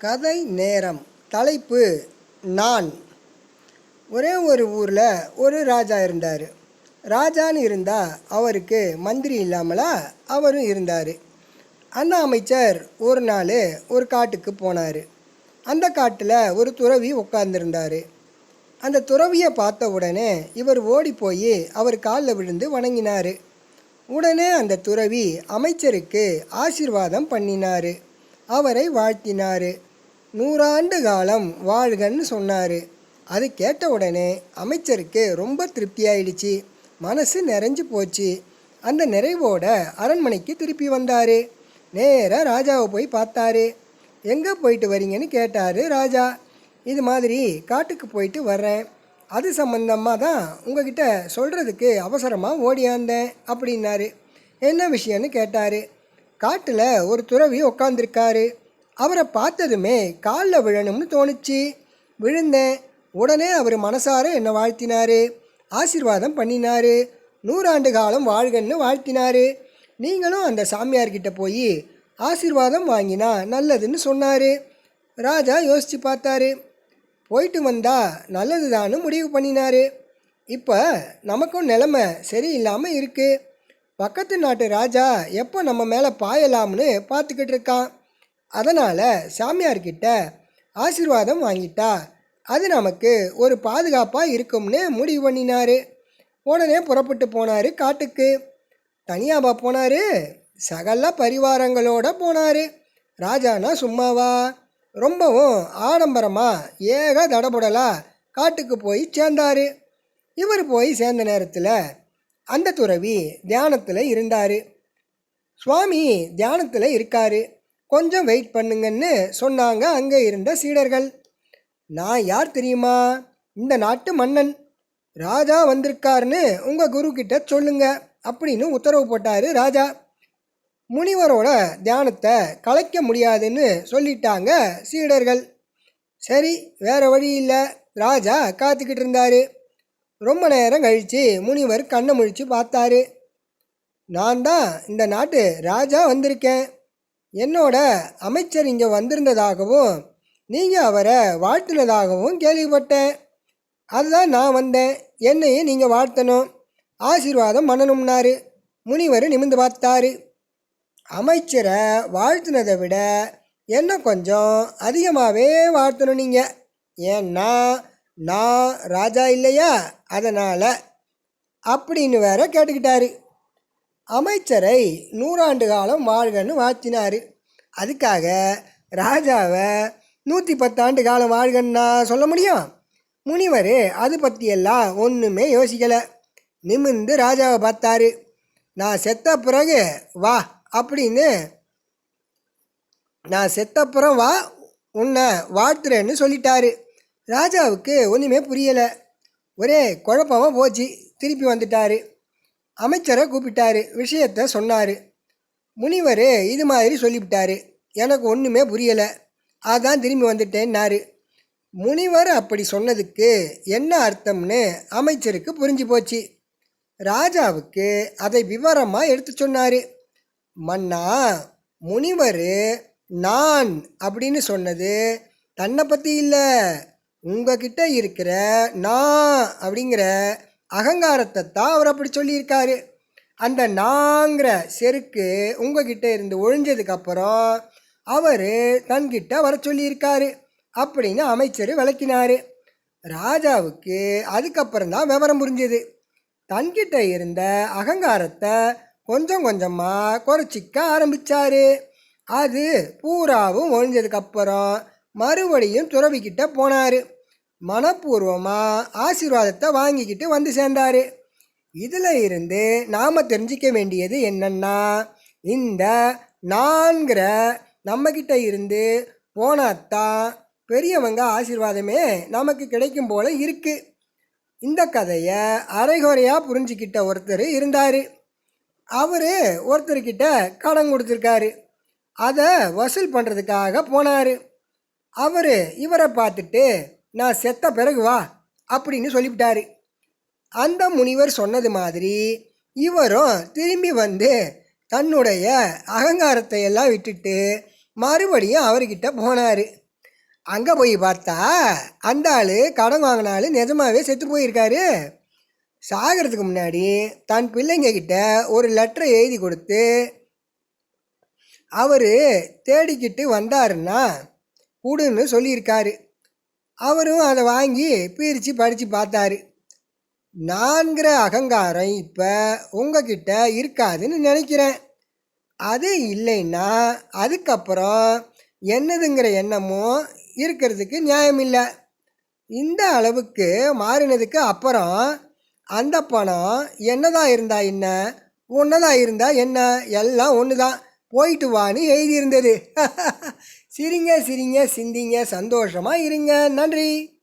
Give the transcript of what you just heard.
கதை நேரம். தலைப்பு நான். ஒரே ஒரு ஊரில் ஒரு ராஜா இருந்தார். ராஜான்னு இருந்தால் அவருக்கு மந்திரி இல்லாமலா அவரும் இருந்தார். அந்த அமைச்சர் ஒரு நாள் ஒரு காட்டுக்கு போனார். அந்த காட்டில் ஒரு துறவி உட்கார்ந்துருந்தார். அந்த துறவியை பார்த்த உடனே இவர் ஓடி போய் அவர் காலில் விழுந்து வணங்கினார். உடனே அந்த துறவி அமைச்சருக்கு ஆசீர்வாதம் பண்ணினார். அவரை வாழ்த்தினார். நூறாண்டு காலம் வாழ்கன்னு சொன்னார். அது கேட்ட உடனே அமைச்சருக்கு ரொம்ப திருப்தியாயிடுச்சு. மனசு நிறைஞ்சு போச்சு. அந்த நிறைவோட அரண்மனைக்கு திருப்பி வந்தார். நேராக ராஜாவை போய் பார்த்தாரு. எங்கே போயிட்டு வரீங்கன்னு கேட்டார் ராஜா. இது மாதிரி காட்டுக்கு போயிட்டு வர்றேன். அது சம்மந்தமாக தான் உங்ககிட்ட சொல்கிறதுக்கு அவசரமாக ஓடியாந்தேன் அப்படின்னாரு. என்ன விஷயம்னு கேட்டார். காட்டில் ஒரு துறவி உட்காந்துருக்காரு அவரை பார்த்ததுமே காலில் விழணும்னு தோணுச்சு. விழுந்தேன் உடனே அவர் மனசார என்னை வாழ்த்தினாரு. ஆசீர்வாதம் பண்ணினாரு. நூறாண்டு காலம் வாழ்கன்னு வாழ்த்தினார். நீங்களும் அந்த சாமியார்கிட்ட போய் ஆசீர்வாதம் வாங்கினா நல்லதுன்னு சொன்னார். ராஜா யோசித்து பார்த்தாரு. போயிட்டு வந்தா நல்லதுதான்னு முடிவு பண்ணினாரு. இப்போ நமக்கும் நிலமை சரியில்லாமல் இருக்குது பக்கத்து நாட்டு ராஜா எப்போ நம்ம மேலே பாயலாம்னு பார்த்துக்கிட்டு இருக்கான். அதனால் சாமியார்கிட்ட ஆசீர்வாதம் வாங்கிட்டா அது நமக்கு ஒரு பாதுகாப்பாக இருக்கும்னு முடிவு பண்ணினாரு. உடனே புறப்பட்டு போனார் காட்டுக்கு. தனியாவா போனார் சகல பரிவாரங்களோட போனார். ராஜானா சும்மாவா? ரொம்பவும் ஆடம்பரமாக ஏக தடபுடலா காட்டுக்கு போய் சேர்ந்தார். இவர் போய் சேர்ந்த நேரத்தில் அந்த துறவி தியானத்தில் இருந்தார். சுவாமி தியானத்தில் இருக்காரு. கொஞ்சம் வெயிட் பண்ணுங்கன்னு சொன்னாங்க அங்கே இருந்த சீடர்கள். நான் யார் தெரியுமா? இந்த நாட்டு மன்னன். ராஜா வந்திருக்காருன்னு உங்கள் குரு கிட்ட சொல்லுங்க அப்படின்னு உத்தரவு போட்டார் ராஜா. முனிவரோட தியானத்தை கலைக்க முடியாதுன்னு சொல்லிட்டாங்க சீடர்கள். சரி வேறு வழி இல்லை. ராஜா காத்துக்கிட்டு இருந்தார். ரொம்ப நேரம் கழித்து முனிவர் கண்ணை முழிச்சு பார்த்தாரு. நான் தான் இந்த நாட்டு ராஜா வந்திருக்கேன். என்னோட அமைச்சர் இங்கே வந்திருந்ததாகவும் நீங்கள் அவரை வாழ்த்தினதாகவும் கேள்விப்பட்டேன். அதுதான் நான் வந்தேன். என்னையும் நீங்கள் வாழ்த்தணும். ஆசீர்வாதம் பண்ணணும்னாரு. முனிவர் நிமிந்து பார்த்தாரு. அமைச்சரை வாழ்த்துனதை விட என்ன கொஞ்சம் அதிகமாகவே வாழ்த்தணும் நீங்கள் ஏன்னா நான் ராஜா இல்லையா? அதனால் அப்படின்னு வேற கேட்டுக்கிட்டாரு. அமைச்சரை நூறாண்டு காலம் வாழ்கன்னு வாழ்த்தினார். அதுக்காக ராஜாவை நூற்றி பத்தாண்டு காலம் வாழ்கன்னா சொல்ல முடியும்? முனிவர் அது பற்றியெல்லாம் ஒன்றுமே யோசிக்கலை. நிமிர்ந்து ராஜாவை பார்த்தாரு. நான் செத்த பிறகு வா அப்படின்னு நான் செத்தப்புறம் வா உன்னை வாழ்த்துறேன்னு சொல்லிட்டாரு. ராஜாவுக்கு ஒன்றுமே புரியலை. ஒரே குழப்பமாக போச்சு. திருப்பி வந்துட்டாரு. அமைச்சரை கூப்பிட்டாரு விஷயத்த சொன்னார். முனிவர் இது மாதிரி சொல்லிவிட்டாரு. எனக்கு ஒன்றுமே புரியலை. அதான் திரும்பி வந்துட்டேன்னாரு. முனிவர் அப்படி சொன்னதுக்கு என்ன அர்த்தம்னு அமைச்சருக்கு புரிஞ்சு போச்சு. ராஜாவுக்கு அதை விவரமாக எடுத்து சொன்னார். மன்னா முனிவர் நான் அப்படின்னு சொன்னது தன்னை பற்றி இல்லை. உங்ககிட்ட இருக்கிற நான் அப்படிங்கிற அகங்காரத்தை தான் அவர் அப்படி சொல்லியிருக்காரு. அந்த நாங்கிற செருக்கு உங்ககிட்ட இருந்து ஒழிஞ்சதுக்கப்புறம் அவர் தன்கிட்ட வர சொல்லியிருக்காரு அப்படின்னு அமைச்சர் விளக்கினார். ராஜாவுக்கு அதுக்கப்புறம் தான் விவரம் புரிஞ்சுது. தன்கிட்ட இருந்த அகங்காரத்தை கொஞ்சம் கொஞ்சமாக குறைச்சிக்க ஆரம்பித்தார் அது பூராவும் ஒழிஞ்சதுக்கப்புறம் மறுபடியும் துறவிக்கிட்ட போனார். மனப்பூர்வமாக ஆசீர்வாதத்தை வாங்கிக்கிட்டு வந்து சேர்ந்தார். இதில் இருந்து நாம் தெரிஞ்சிக்க வேண்டியது என்னென்னா இந்த நான்கிற நம்மக்கிட்ட இருந்து போனாத்தான் பெரியவங்க ஆசீர்வாதமே நமக்கு கிடைக்கும் போல இருக்குது இந்த கதையை அரைகுறையாக புரிஞ்சுக்கிட்ட ஒருத்தர் இருந்தார். அவர் ஒருத்தர்கிட்ட கடன் கொடுத்துருக்காரு. அதை வசூல் பண்ணுறதுக்காக போனார். அவர் இவரை பார்த்துட்டு நான் செத்த பிறகு வா அப்படின்னு சொல்லிவிட்டாரு. அந்த முனிவர் சொன்னது மாதிரி இவரும் திரும்பி வந்து தன்னுடைய அகங்காரத்தை எல்லாம் விட்டுட்டு மறுபடியும் அவர்கிட்ட போனார். அங்கே போய் பார்த்தா அந்த ஆள் கடன் வாங்கின ஆள் செத்து போயிருக்காரு. சாகிறதுக்கு முன்னாடி தன் பிள்ளைங்க கிட்ட ஒரு லெட்டரை எழுதி கொடுத்து அவர் தேடிக்கிட்டு வந்தாருன்னா கூடுன்னு சொல்லியிருக்காரு. அவரும் அதை வாங்கி பிரித்து படித்து பார்த்தாரு. நான்கிற அகங்காரம் இப்போ உங்ககிட்ட இருக்காதுன்னு நினைக்கிறேன். அது இல்லைன்னா அதுக்கப்புறம் என்னதுங்கிற எண்ணமும் இருக்கிறதுக்கு நியாயம் இல்லை. இந்த அளவுக்கு மாறினதுக்கு அப்புறம் அந்த பணம் என்னதான் இருந்தா என்ன? ஒன்னதா இருந்தால் என்ன? எல்லாம் ஒன்று தான் போயிட்டு வான்னு எழுதியிருந்தது. சிரிங்க சிரிங்க சிந்திங்க சந்தோஷமா இருங்க. நன்றி.